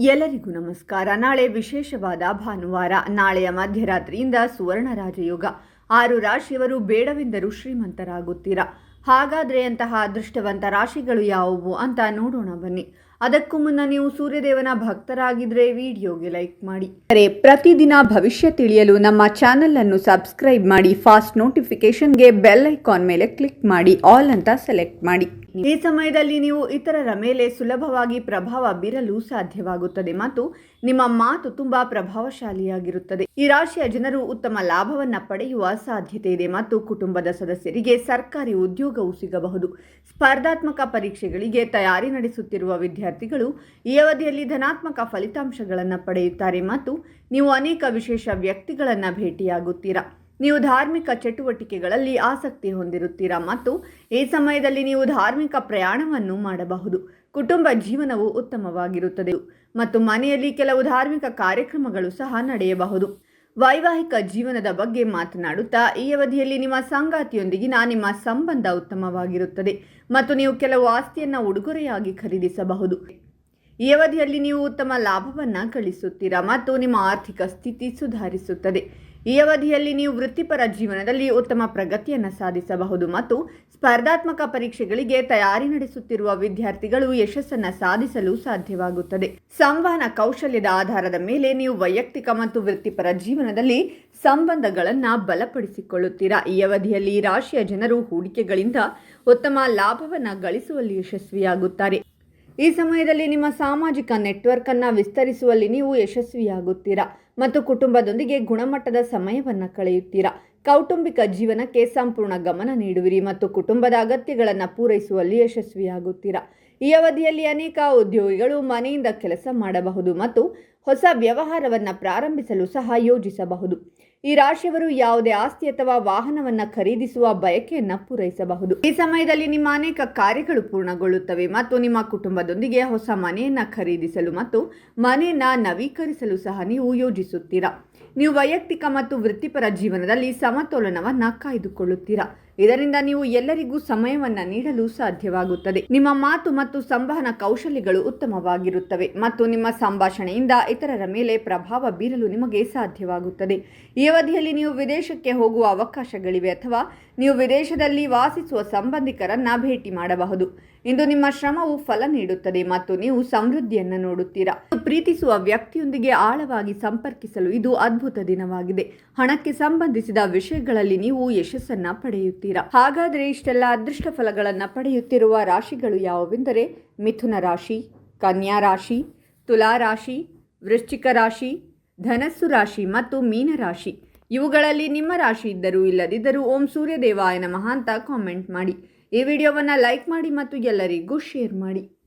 ಎಲ್ಲರಿಗೂ ನಮಸ್ಕಾರ. ನಾಳೆ ವಿಶೇಷವಾದ ಭಾನುವಾರ, ನಾಳೆಯ ಮಧ್ಯರಾತ್ರಿಯಿಂದ ಸುವರ್ಣ ರಾಜಯೋಗ. ಆರು ರಾಶಿಯವರು ಬೇಡವೆಂದರೂ ಶ್ರೀಮಂತರಾಗುತ್ತೀರಾ? ಹಾಗಾದ್ರೆ ಅಂತಹ ಅದೃಷ್ಟವಂತ ರಾಶಿಗಳು ಯಾವುವು ಅಂತ ನೋಡೋಣ ಬನ್ನಿ. ಅದಕ್ಕೂ ಮುನ್ನ ನೀವು ಸೂರ್ಯದೇವನ ಭಕ್ತರಾಗಿದ್ರೆ ವಿಡಿಯೋಗೆ ಲೈಕ್ ಮಾಡಿ. ಪ್ರತಿದಿನ ಭವಿಷ್ಯ ತಿಳಿಯಲು ನಮ್ಮ ಚಾನೆಲ್ ಅನ್ನು ಸಬ್ಸ್ಕ್ರೈಬ್ ಮಾಡಿ, ಫಾಸ್ಟ್ ನೋಟಿಫಿಕೇಶನ್ಗೆ ಬೆಲ್ ಐಕಾನ್ ಮೇಲೆ ಕ್ಲಿಕ್ ಮಾಡಿ, ಆಲ್ ಅಂತ ಸೆಲೆಕ್ಟ್ ಮಾಡಿ. ಈ ಸಮಯದಲ್ಲಿ ನೀವು ಇತರರ ಮೇಲೆ ಸುಲಭವಾಗಿ ಪ್ರಭಾವ ಬೀರಲು ಸಾಧ್ಯವಾಗುತ್ತದೆ ಮತ್ತು ನಿಮ್ಮ ಮಾತು ತುಂಬಾ ಪ್ರಭಾವಶಾಲಿಯಾಗಿರುತ್ತದೆ. ಈ ರಾಶಿಯ ಜನರು ಉತ್ತಮ ಲಾಭವನ್ನ ಪಡೆಯುವ ಸಾಧ್ಯತೆ ಇದೆ ಮತ್ತು ಕುಟುಂಬದ ಸದಸ್ಯರಿಗೆ ಸರ್ಕಾರಿ ಉದ್ಯೋಗವೂ ಸಿಗಬಹುದು. ಸ್ಪರ್ಧಾತ್ಮಕ ಪರೀಕ್ಷೆಗಳಿಗೆ ತಯಾರಿ ನಡೆಸುತ್ತಿರುವ ವಿದ್ಯಾರ್ಥಿಗಳು ಈ ಅವಧಿಯಲ್ಲಿ ಧನಾತ್ಮಕ ಫಲಿತಾಂಶಗಳನ್ನು ಪಡೆಯುತ್ತಾರೆ ಮತ್ತು ನೀವು ಅನೇಕ ವಿಶೇಷ ವ್ಯಕ್ತಿಗಳನ್ನು ಭೇಟಿಯಾಗುತ್ತೀರಾ. ನೀವು ಧಾರ್ಮಿಕ ಚಟುವಟಿಕೆಗಳಲ್ಲಿ ಆಸಕ್ತಿ ಹೊಂದಿರುತ್ತೀರಾ ಮತ್ತು ಈ ಸಮಯದಲ್ಲಿ ನೀವು ಧಾರ್ಮಿಕ ಪ್ರಯಾಣವನ್ನು ಮಾಡಬಹುದು. ಕುಟುಂಬ ಜೀವನವು ಉತ್ತಮವಾಗಿರುತ್ತದೆ ಮತ್ತು ಮನೆಯಲ್ಲಿ ಕೆಲವು ಧಾರ್ಮಿಕ ಕಾರ್ಯಕ್ರಮಗಳು ಸಹ ನಡೆಯಬಹುದು. ವೈವಾಹಿಕ ಜೀವನದ ಬಗ್ಗೆ ಮಾತನಾಡುತ್ತಾ, ಈ ಅವಧಿಯಲ್ಲಿ ನಿಮ್ಮ ಸಂಗಾತಿಯೊಂದಿಗಿನ ನಿಮ್ಮ ಸಂಬಂಧ ಉತ್ತಮವಾಗಿರುತ್ತದೆ ಮತ್ತು ನೀವು ಕೆಲವು ಆಸ್ತಿಯನ್ನು ಉಡುಗೊರೆಯಾಗಿ ಖರೀದಿಸಬಹುದು. ಈ ಅವಧಿಯಲ್ಲಿ ನೀವು ಉತ್ತಮ ಲಾಭವನ್ನು ಗಳಿಸುತ್ತೀರಾ ಮತ್ತು ನಿಮ್ಮ ಆರ್ಥಿಕ ಸ್ಥಿತಿ ಸುಧಾರಿಸುತ್ತದೆ. ಈ ಅವಧಿಯಲ್ಲಿ ನೀವು ವೃತ್ತಿಪರ ಜೀವನದಲ್ಲಿ ಉತ್ತಮ ಪ್ರಗತಿಯನ್ನು ಸಾಧಿಸಬಹುದು ಮತ್ತು ಸ್ಪರ್ಧಾತ್ಮಕ ಪರೀಕ್ಷೆಗಳಿಗೆ ತಯಾರಿ ನಡೆಸುತ್ತಿರುವ ವಿದ್ಯಾರ್ಥಿಗಳು ಯಶಸ್ಸನ್ನು ಸಾಧಿಸಲು ಸಾಧ್ಯವಾಗುತ್ತದೆ. ಸಂವಹನ ಕೌಶಲ್ಯದ ಆಧಾರದ ಮೇಲೆ ನೀವು ವೈಯಕ್ತಿಕ ಮತ್ತು ವೃತ್ತಿಪರ ಜೀವನದಲ್ಲಿ ಸಂಬಂಧಗಳನ್ನು ಬಲಪಡಿಸಿಕೊಳ್ಳುತ್ತೀರಾ. ಈ ಅವಧಿಯಲ್ಲಿ ರಾಶಿಯ ಜನರು ಹೂಡಿಕೆಗಳಿಂದ ಉತ್ತಮ ಲಾಭವನ್ನು ಗಳಿಸುವಲ್ಲಿ ಯಶಸ್ವಿಯಾಗುತ್ತಾರೆ. ಈ ಸಮಯದಲ್ಲಿ ನಿಮ್ಮ ಸಾಮಾಜಿಕ ನೆಟ್ವರ್ಕ್ ಅನ್ನು ವಿಸ್ತರಿಸುವಲ್ಲಿ ನೀವು ಯಶಸ್ವಿಯಾಗುತ್ತೀರಾ ಮತ್ತು ಕುಟುಂಬದೊಂದಿಗೆ ಗುಣಮಟ್ಟದ ಸಮಯವನ್ನು ಕಳೆಯುತ್ತೀರಾ? ಕೌಟುಂಬಿಕ ಜೀವನಕ್ಕೆ ಸಂಪೂರ್ಣ ಗಮನ ನೀಡುವಿರಿ ಮತ್ತು ಕುಟುಂಬದ ಅಗತ್ಯಗಳನ್ನು ಪೂರೈಸುವಲ್ಲಿ ಯಶಸ್ವಿಯಾಗುತ್ತೀರಾ? ಈ ಅವಧಿಯಲ್ಲಿ ಅನೇಕ ಉದ್ಯೋಗಿಗಳು ಮನೆಯಿಂದ ಕೆಲಸ ಮಾಡಬಹುದು ಮತ್ತು ಹೊಸ ವ್ಯವಹಾರವನ್ನು ಪ್ರಾರಂಭಿಸಲು ಸಹ ಯೋಜಿಸಬಹುದು. ಈ ರಾಶಿಯವರು ಯಾವುದೇ ಆಸ್ತಿ ಅಥವಾ ವಾಹನವನ್ನು ಖರೀದಿಸುವ ಬಯಕೆಯನ್ನು ಪೂರೈಸಬಹುದು. ಈ ಸಮಯದಲ್ಲಿ ನಿಮ್ಮ ಅನೇಕ ಕಾರ್ಯಗಳು ಪೂರ್ಣಗೊಳ್ಳುತ್ತವೆ ಮತ್ತು ನಿಮ್ಮ ಕುಟುಂಬದೊಂದಿಗೆ ಹೊಸ ಮನೆಯನ್ನು ಖರೀದಿಸಲು ಮತ್ತು ಮನೆಯನ್ನ ನವೀಕರಿಸಲು ಸಹ ನೀವು ಯೋಜಿಸುತ್ತೀರಾ? ನೀವು ವೈಯಕ್ತಿಕ ಮತ್ತು ವೃತ್ತಿಪರ ಜೀವನದಲ್ಲಿ ಸಮತೋಲನವನ್ನು ಕಾಯ್ದುಕೊಳ್ಳುತ್ತೀರಾ? ಇದರಿಂದ ನೀವು ಎಲ್ಲರಿಗೂ ಸಮಯವನ್ನು ನೀಡಲು ಸಾಧ್ಯವಾಗುತ್ತದೆ. ನಿಮ್ಮ ಮಾತು ಮತ್ತು ಸಂವಹನ ಕೌಶಲ್ಯಗಳು ಉತ್ತಮವಾಗಿರುತ್ತವೆ ಮತ್ತು ನಿಮ್ಮ ಸಂಭಾಷಣೆಯಿಂದ ಇತರರ ಮೇಲೆ ಪ್ರಭಾವ ಬೀರಲು ನಿಮಗೆ ಸಾಧ್ಯವಾಗುತ್ತದೆ. ಈ ಅವಧಿಯಲ್ಲಿ ನೀವು ವಿದೇಶಕ್ಕೆ ಹೋಗುವ ಅವಕಾಶಗಳಿವೆ ಅಥವಾ ನೀವು ವಿದೇಶದಲ್ಲಿ ವಾಸಿಸುವ ಸಂಬಂಧಿಕರನ್ನ ಭೇಟಿ ಮಾಡಬಹುದು. ಇಂದು ನಿಮ್ಮ ಶ್ರಮವು ಫಲ ನೀಡುತ್ತದೆ ಮತ್ತು ನೀವು ಸಮೃದ್ಧಿಯನ್ನು ನೋಡುತ್ತೀರಾ. ಪ್ರೀತಿಸುವ ವ್ಯಕ್ತಿಯೊಂದಿಗೆ ಆಳವಾಗಿ ಸಂಪರ್ಕಿಸಲು ಇದು ಅದ್ಭುತ ದಿನವಾಗಿದೆ. ಹಣಕ್ಕೆ ಸಂಬಂಧಿಸಿದ ವಿಷಯಗಳಲ್ಲಿ ನೀವು ಯಶಸ್ಸನ್ನ ಪಡೆಯುತ್ತೀರಾ. ಹಾಗಾದರೆ ಇಷ್ಟೆಲ್ಲ ಅದೃಷ್ಟ ಫಲಗಳನ್ನು ಪಡೆಯುತ್ತಿರುವ ರಾಶಿಗಳು ಯಾವುವೆಂದರೆ ಮಿಥುನ ರಾಶಿ, ಕನ್ಯಾ ರಾಶಿ, ತುಲಾ ರಾಶಿ, ವೃಶ್ಚಿಕ ರಾಶಿ, ಧನಸ್ಸು ರಾಶಿ ಮತ್ತು ಮೀನರಾಶಿ ಇವುಗಳಲ್ಲಿ ನಿಮ್ಮ ರಾಶಿ ಇದ್ದರೂ ಇಲ್ಲದಿದ್ದರೂ ಓಂ ಸೂರ್ಯದೇವಾಯನ ನಮಃ ಅಂತ ಕಾಮೆಂಟ್ ಮಾಡಿ. ಈ ವಿಡಿಯೋವನ್ನು ಲೈಕ್ ಮಾಡಿ ಮತ್ತು ಎಲ್ಲರಿಗೂ ಶೇರ್ ಮಾಡಿ.